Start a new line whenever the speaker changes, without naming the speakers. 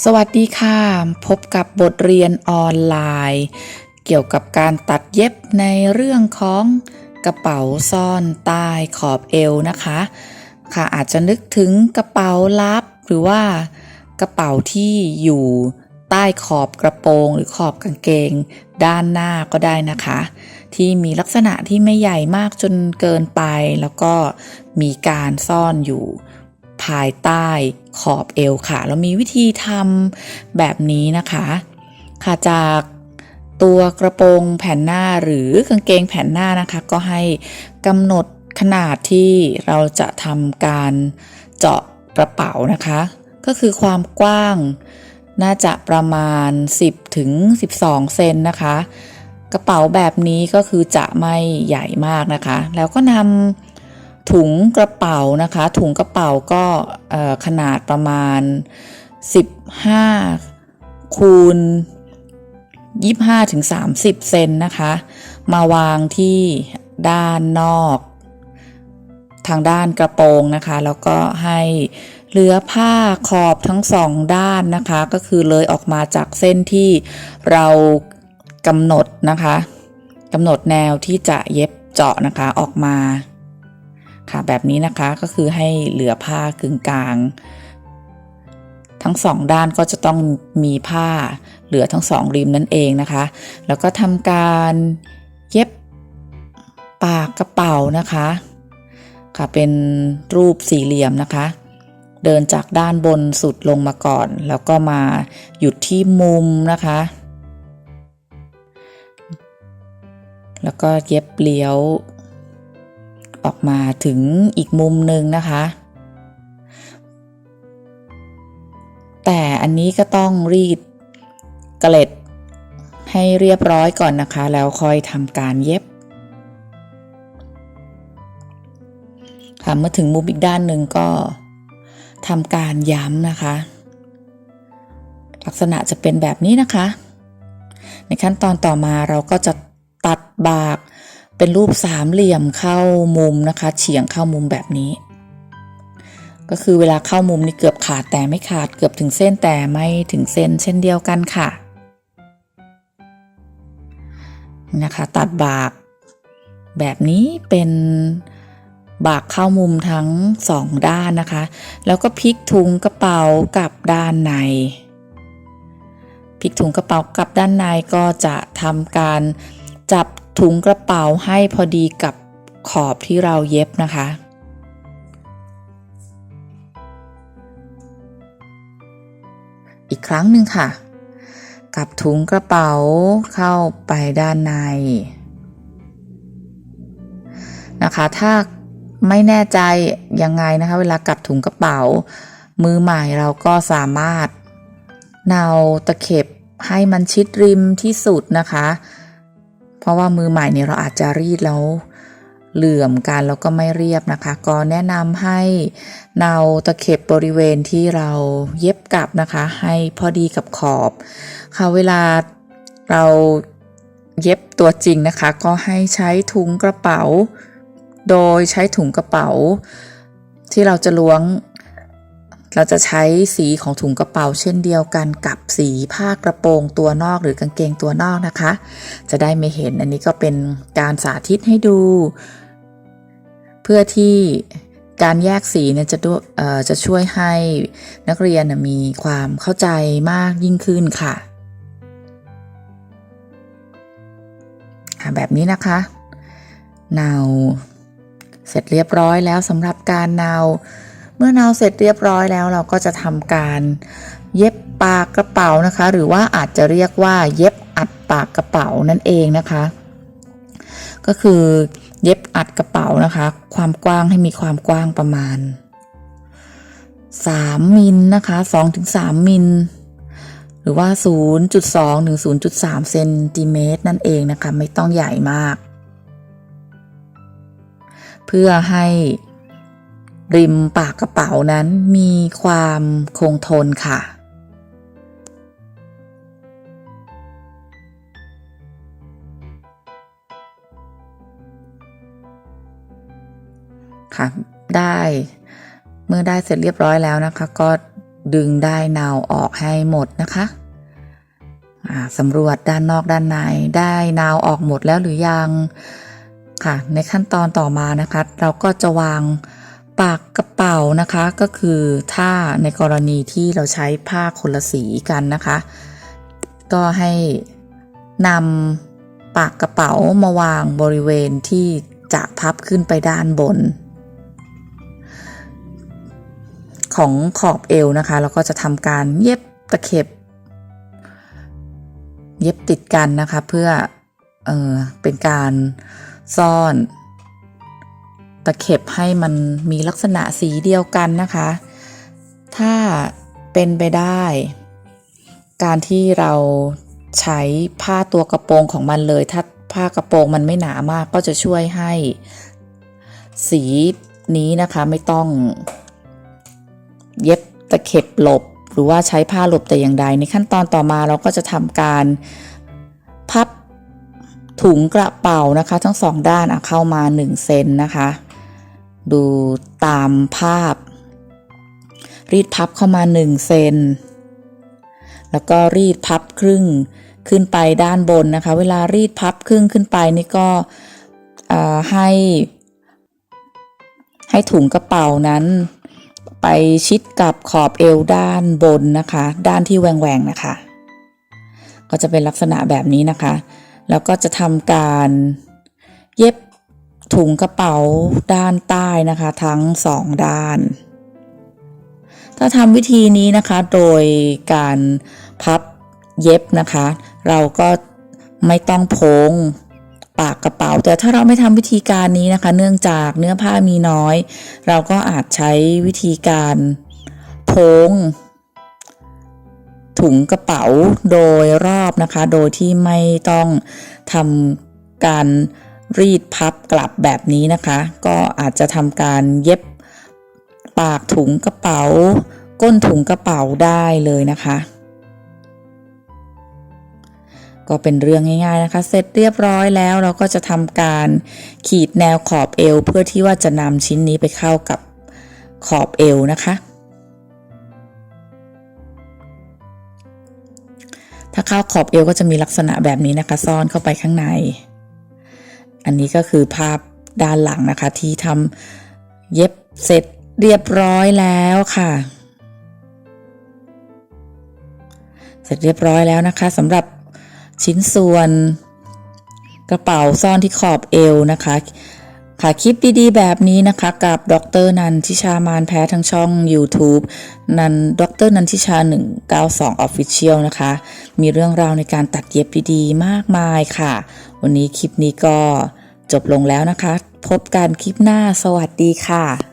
สวัสดีค่ะ พบกับบทเรียนออนไลน์ เกี่ยวกับการตัดเย็บในเรื่องของกระเป๋าซ่อนใต้ขอบเอวนะคะ ค่ะอาจจะนึกถึงกระเป๋าลับหรือว่ากระเป๋าที่อยู่ใต้ขอบกระโปรงหรือขอบกางเกง ด้านหน้าก็ได้นะคะ ที่มีลักษณะที่ไม่ใหญ่มากจนเกินไป แล้วก็มีการซ่อนอยู่ ภายใต้ขอบเอวค่ะ เรามีวิธีทำแบบนี้นะคะ ค่ะจากตัวกระโปรงแผ่นหน้าหรือกางเกงแผ่นหน้านะคะ ก็ให้กำหนดขนาดที่เราจะทำการเจาะกระเป๋านะคะ ก็คือความกว้างน่าจะประมาณ 10ถึง12 เซนนะคะ กระเป๋าแบบนี้ก็คือจะไม่ใหญ่มากนะคะ แล้วก็นำ ถุงกระเป๋านะคะ ถุงกระเป๋าก็ขนาดประมาณ 15 คูณ 25ถึง30 เซนนะคะ มาวางที่ด้านนอก ทางด้านกระโปรงนะคะ แล้วก็ให้เหลือผ้าขอบทั้งสองด้านนะคะ ก็คือเลยออกมาจากเส้นที่เรากำหนดนะคะกำหนดแนวที่จะเย็บเจาะนะคะออกมา ค่ะแบบนี้นะคะก็คือให้เหลือผ้ากึ่งกลาง ทั้งสองด้านก็จะต้องมีผ้าเหลือทั้งสองริมนั่นเองนะคะ แล้วก็ทำการเย็บปากกระเป๋านะคะค่ะเป็นรูปสี่เหลี่ยมนะคะ เดินจากด้านบนสุดลงมาก่อน แล้วก็มาหยุดที่มุมนะคะ แล้วก็เย็บเลี้ยว ออกมาถึงอีกมุมหนึ่งนะคะ แต่อันนี้ก็ต้องรีดเกล็ดให้เรียบร้อยก่อนนะคะ แล้วค่อยทำการเย็บค่ะเมื่อถึงมุมอีกด้านหนึ่งก็ทำการย้ำนะคะ ลักษณะจะเป็นแบบนี้นะคะ ในขั้นตอนต่อมาเราก็จะตัดบาก เป็นรูปสามเหลี่ยมเข้ามุมนะคะ เฉียงเข้ามุมแบบนี้ ก็คือเวลาเข้ามุมนี่เกือบขาดแต่ไม่ขาดเกือบถึงเส้นแต่ไม่ถึงเส้นเช่นเดียวกันค่ะนะคะ ตัดบาก แบบนี้เป็นบากเข้ามุมทั้งสองด้านนะคะ แล้วก็พลิกถุงกระเป๋ากลับด้านในพลิกถุงกระเป๋ากลับด้านในก็จะทำการจับ ถุงกระเป๋าให้พอดีกับขอบที่เราเย็บนะคะ อีกครั้งหนึ่งค่ะ กับถุงกระเป๋าเข้าไปด้านในนะคะ ถ้าไม่แน่ใจยังไงนะคะ เวลากลับถุงกระเป๋า มือใหม่เราก็สามารถเนาตะเข็บให้มันชิดริมที่สุดนะคะ เพราะว่ามือใหม่เนี่ยเราอาจจะรีดแล้วเหลื่อมกันแล้วก็ไม่เรียบนะคะ ก็แนะนำให้เนาตะเข็บบริเวณที่เราเย็บกลับนะคะ ให้พอดีกับขอบค่ะเวลาเราเย็บตัวจริงนะคะ ก็ให้ใช้ถุงกระเป๋า โดยใช้ถุงกระเป๋า ที่เราจะล้วง เราจะใช้สีของถุงกระเป๋าเช่นเดียวกันกับสีผ้ากระโปรงตัวนอกหรือกางเกงตัวนอกนะคะ จะได้ไม่เห็นอันนี้ก็เป็นการสาธิตให้ดู เพื่อที่การแยกสีเนี่ยจะดจะช่วยให้นักเรียนมีความเข้าใจมากยิ่งขึ้นค่ะค่ะ แบบนี้นะคะเนาเสร็จเรียบร้อยแล้วสำหรับการเนา เมื่อเนาเสร็จเรียบร้อยแล้วเราก็จะทำการ เย็บปากกระเป๋านะคะ หรือว่าอาจจะเรียกว่า เย็บอัดปากกระเป๋านั่นเองนะคะ ก็คือเย็บอัดกระเป๋านะคะ ความกว้างให้มีความกว้างประมาณ 3 มิลนะคะ2-3 มิลหรือว่า 0.2 ถึง 0.3 เซนติเมตรนั่นเองนะคะ ไม่ต้องใหญ่มาก เพื่อให้ ริมปากกระเป๋านั้นมีความคงทนค่ะ ค่ะ ได้เมื่อได้เสร็จเรียบร้อยแล้วนะคะ ก็ดึงได้นาวออกให้หมดนะคะสำรวจด้านนอกด้านในได้นาวออกหมดแล้วหรือยังค่ะ ในขั้นตอนต่อมานะคะ เราก็จะวาง ปากกระเป๋านะคะก็คือถ้าในกรณีที่เราใช้ผ้าคนละสีกันนะคะ ก็ให้นำปากกระเป๋ามาวางบริเวณที่จะพับขึ้นไปด้านบน ของขอบเอวนะคะแล้วก็จะทำการเย็บตะเข็บ เย็บติดกันนะคะเพื่อเออเป็นการซ่อน ตะเข็บให้มันมีลักษณะสีเดียวกันนะคะ ถ้าเป็นไปได้ การที่เราใช้ผ้าตัวกระโปรงของมันเลย ถ้าผ้ากระโปรงมันไม่หนามากก็จะช่วยให้สีนี้นะคะไม่ต้องเย็บตะเข็บหลบ หรือว่าใช้ผ้าหลบแต่อย่างใด ในขั้นตอนต่อมาเราก็จะทำการพับถุงกระเป๋านะคะ ทั้งสองด้านเข้ามา1เซนนะคะ ดูตามภาพ รีดพับเข้ามา1เซนแล้วก็รีดพับครึ่งขึ้นไปด้านบนนะคะ เวลารีดพับครึ่งขึ้นไปนี่ก็ให้ ให้ถุงกระเป๋านั้น ไปชิดกับขอบเอวด้านบนนะคะ ด้านที่แหวงๆนะคะ ก็จะเป็นลักษณะแบบนี้นะคะ แล้วก็จะทำการเย็บ ถุงกระเป๋าด้านใต้นะคะ ทั้งสองด้าน ถ้าทำวิธีนี้นะคะโดยการพับเย็บนะคะ เราก็ไม่ต้องโพงปากกระเป๋า แต่ถ้าเราไม่ทำวิธีการนี้นะคะ เนื่องจากเนื้อผ้ามีน้อย เราก็อาจใช้วิธีการโพงถุงกระเป๋าโดยรอบนะคะ โดยที่ไม่ต้องทำการ รีดพับกลับแบบนี้นะคะ ก็อาจจะทำการเย็บปากถุงกระเป๋า ก้นถุงกระเป๋าได้เลยนะคะ ก็เป็นเรื่องง่าย ๆนะคะ เสร็จเรียบร้อยแล้วเราก็จะทำการขีดแนวขอบเอว เพื่อที่ว่าจะนำชิ้นนี้ไปเข้ากับขอบเอวนะคะถ้าเข้าขอบเอวก็จะมีลักษณะแบบนี้นะคะ ซ่อนเข้าไปข้างใน อันนี้ก็คือภาพด้านหลังนะคะ ที่ทำเย็บเสร็จเรียบร้อยแล้วค่ะ เสร็จเรียบร้อยแล้วนะคะสำหรับชิ้นส่วนกระเป๋าซ่อนที่ขอบเอวนะคะค่ะคลิปดีๆ แบบนี้นะคะ กับดรนันทิชามานแพ้ทางช่อง YouTube นันดรนันทิชา 192 Official นะคะ มีเรื่องราวในการตัดเย็บดีๆ มากมายค่ะ วันนี้คลิปนี้ก็จบลงแล้วนะคะ พบกันคลิปหน้าสวัสดีค่ะ